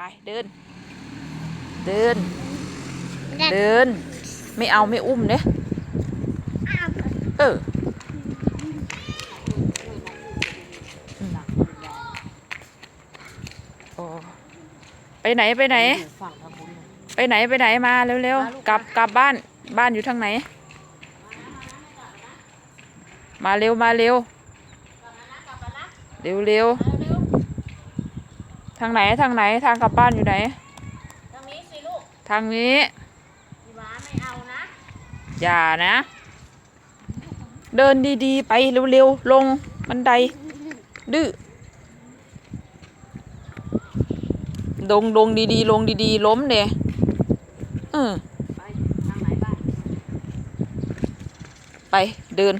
ไปเดิน เดิน เดิน ไม่เอาไม่อุ้มเนี่ยเอออืมโอ้ไปไหนไปไหนฝั่งทางบุญไปไหนไปไหนมาเร็วๆกลับกลับบ้านบ้านอยู่ทางไหน มาเร็วมาเร็วเร็วเร็ว ทางไหนทางไหนทางกลับบ้านอยู่ไหนตรงนี้สิลูกทางนี้พี่ว้าไม่เอานะอย่านะ เดินดีๆ ไปเร็วๆลงบันได ดื้อลงลงดีๆ ลงดีๆ ล้มเนี่ยเออไปทางไหนบ้างไป เดิน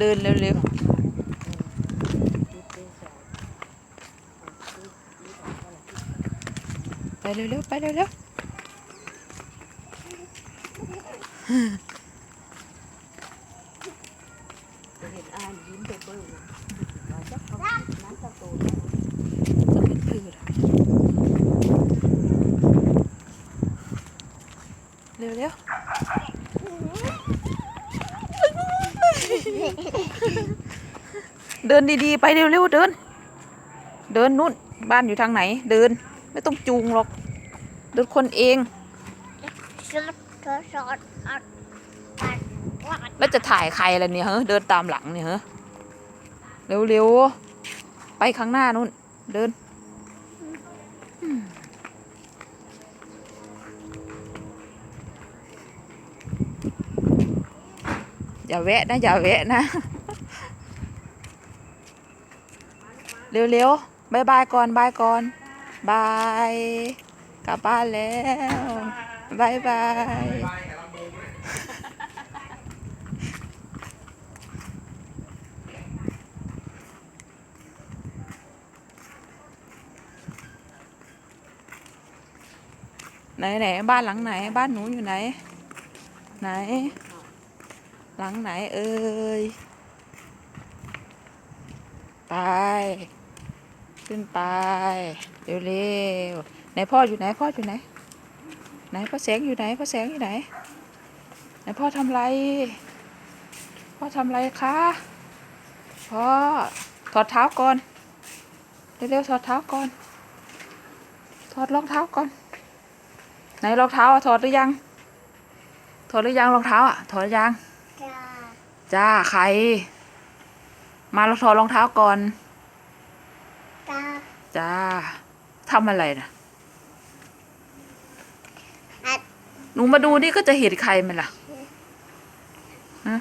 เดินเร็วๆ ไปเร็วๆ ไปเร็วเห็นอ่านยิ้มเร์เลยว่าจะเขาน้ำตะโตๆเร็วๆ เดินดีๆ ไปเร็วๆเดิน เดินนู่นบ้านอยู่ทางไหน เดินไม่ต้องจูงหรอก เดินคนเองสดสดสดอัดอัดอัดแล้วจะถ่ายใครล่ะเนี่ยเฮ้เดินตามหลังเนี่ยเฮ้เร็วๆ ไปข้างหน้านู่น เดิน อย่าแวะนะ อย่าแวะนะ เร็วๆบายบายก่อนบายก่อนบายกลับบ้านแล้วบายบายไหนไหนบ้านหลังไหน บ้านหนูอยู่ไหน ไหน หลังไหนเอ่ย ไป ขึ้นไป เร็วๆไหนพ่ออยู่ไหนพ่ออยู่ไหน ไหนพ่อแสงอยู่ไหนพ่อแสงอยู่ไหน ไหนพ่อทำไร พ่อทำไรคะ พ่อ ถอดเท้าก่อน เร็วๆถอดเท้าก่อน ถอดรองเท้าก่อน ไหนรองเท้าอะถอดหรือยัง ถอดหรือยังรองเท้าอะ ถอดหรือยัง จ้าจ้าใคร มาเราถอดรองเท้าก่อน จ้าจ้าทำอะไรนะอัดหนูมาดูนี่ก็จะเห็นใครไหมล่ะฮะ